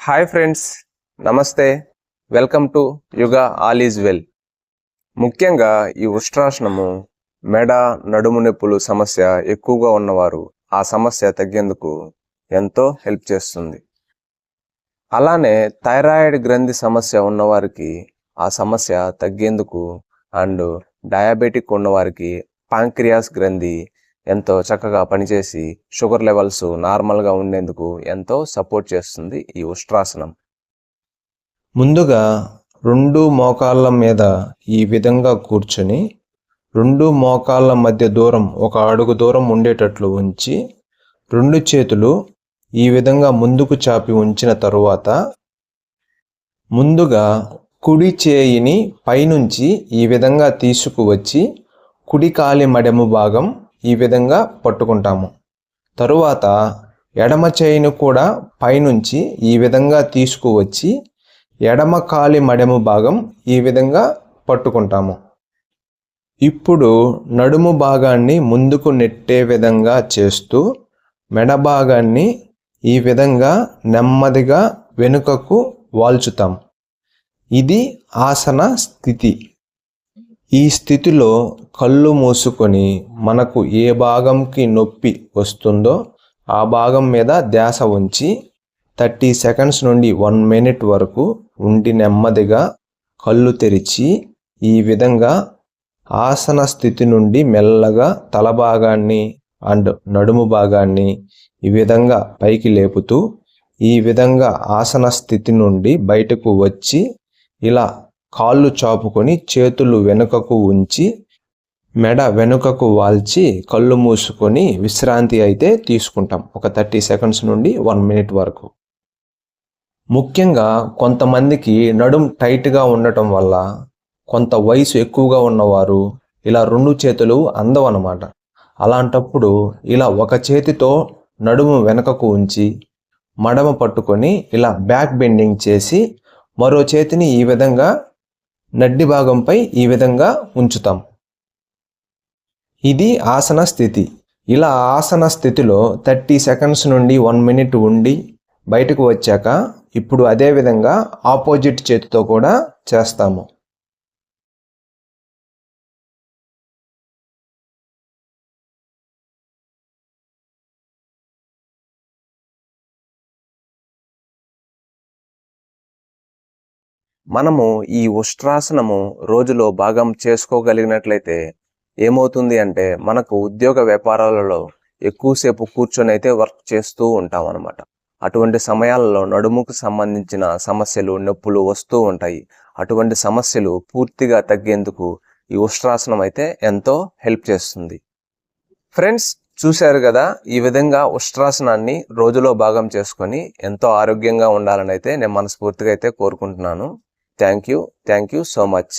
Hi friends నమస్తే. Welcome to Yuga all is well. ముఖ్యంగా ఈ ఉష్ట్రాసనము మెడ నడుము నొప్పులు సమస్య ఎక్కువగా ఉన్నవారు ఆ సమస్య తగ్గేందుకు ఎంతో హెల్ప్ చేస్తుంది. అలానే థైరాయిడ్ గ్రంథి సమస్య ఉన్నవారికి ఆ సమస్య తగ్గేందుకు అండ్ డయాబెటిక్ ఉన్నవారికి పాంక్రియాస్ గ్రంథి ఎంతో చక్కగా పనిచేసి షుగర్ లెవెల్స్ నార్మల్గా ఉండేందుకు ఎంతో సపోర్ట్ చేస్తుంది ఈ ఉష్ట్రాసనం. ముందుగా రెండు మోకాళ్ళ మీద ఈ విధంగా కూర్చొని రెండు మోకాళ్ళ మధ్య దూరం ఒక అడుగు దూరం ఉండేటట్లు ఉంచి రెండు చేతులు ఈ విధంగా ముందుకు చాపి ఉంచిన తరువాత ముందుగా కుడి చేయిని పైనుంచి ఈ విధంగా తీసుకువచ్చి కుడి కాలి మడెము భాగం ఈ విధంగా పట్టుకుంటాము. తరువాత ఎడమ చేయిని కూడా పైనుంచి ఈ విధంగా తీసుకువచ్చి ఎడమ కాలి మడెము భాగం ఈ విధంగా పట్టుకుంటాము. ఇప్పుడు నడుము భాగాన్ని ముందుకు నెట్టే విధంగా చేస్తూ మెడ భాగాన్ని ఈ విధంగా నెమ్మదిగా వెనుకకు వాల్చుతాం. ఇది ఆసన స్థితి. ఈ స్థితిలో కళ్ళు మూసుకొని మనకు ఏ భాగంకి నొప్పి వస్తుందో ఆ భాగం మీద ధ్యాస ఉంచి థర్టీ సెకండ్స్ నుండి వన్ మినిట్ వరకు ఉండి నెమ్మదిగా కళ్ళు తెరిచి ఈ విధంగా ఆసన స్థితి నుండి మెల్లగా తల భాగాన్ని అండ్ నడుము భాగాన్ని ఈ విధంగా పైకి లేపుతూ ఈ విధంగా ఆసన స్థితి నుండి బయటకు వచ్చి ఇలా కాళ్ళు చాపుకొని చేతులు వెనుకకు ఉంచి మెడ వెనుకకు వాల్చి కళ్ళు మూసుకొని విశ్రాంతి అయితే తీసుకుంటాం. ఒక థర్టీ సెకండ్స్ నుండి వన్ మినిట్ వరకు. ముఖ్యంగా కొంతమందికి నడుం టైట్గా ఉండటం వల్ల కొంత వయసు ఎక్కువగా ఉన్నవారు ఇలా రెండు చేతులు అందవన్నమాట. అలాంటప్పుడు ఇలా ఒక చేతితో నడుము వెనకకు ఉంచి మడమ పట్టుకొని ఇలా బ్యాక్ బెండింగ్ చేసి మరో చేతిని ఈ విధంగా నడ్డి భాగంపై ఈ విధంగా ఉంచుతాం. ఇది ఆసన స్థితి. ఇలా ఆసన స్థితిలో థర్టీ సెకండ్స్ నుండి వన్ మినిట్ ఉండి బయటకు వచ్చాక ఇప్పుడు అదే విధంగా ఆపోజిట్ చేతితో కూడా చేస్తాము. మనము ఈ ఉష్ట్రాసనము రోజులో భాగం చేసుకోగలిగినట్లయితే ఏమవుతుంది అంటే మనకు ఉద్యోగ వ్యాపారాలలో ఎక్కువసేపు కూర్చొని అయితే వర్క్ చేస్తూ ఉంటాం అనమాట అటువంటి సమయాలలో నడుముకు సంబంధించిన సమస్యలు నొప్పులు వస్తూ ఉంటాయి. అటువంటి సమస్యలు పూర్తిగా తగ్గేందుకు ఈ ఉష్ట్రాసనం అయితే ఎంతో హెల్ప్ చేస్తుంది. ఫ్రెండ్స్ చూశారు కదా ఈ విధంగా ఉష్ట్రాసనాన్ని రోజులో భాగం చేసుకొని ఎంతో ఆరోగ్యంగా ఉండాలని అయితే నేను మనస్ఫూర్తిగా అయితే కోరుకుంటున్నాను. Thank you thank you so much.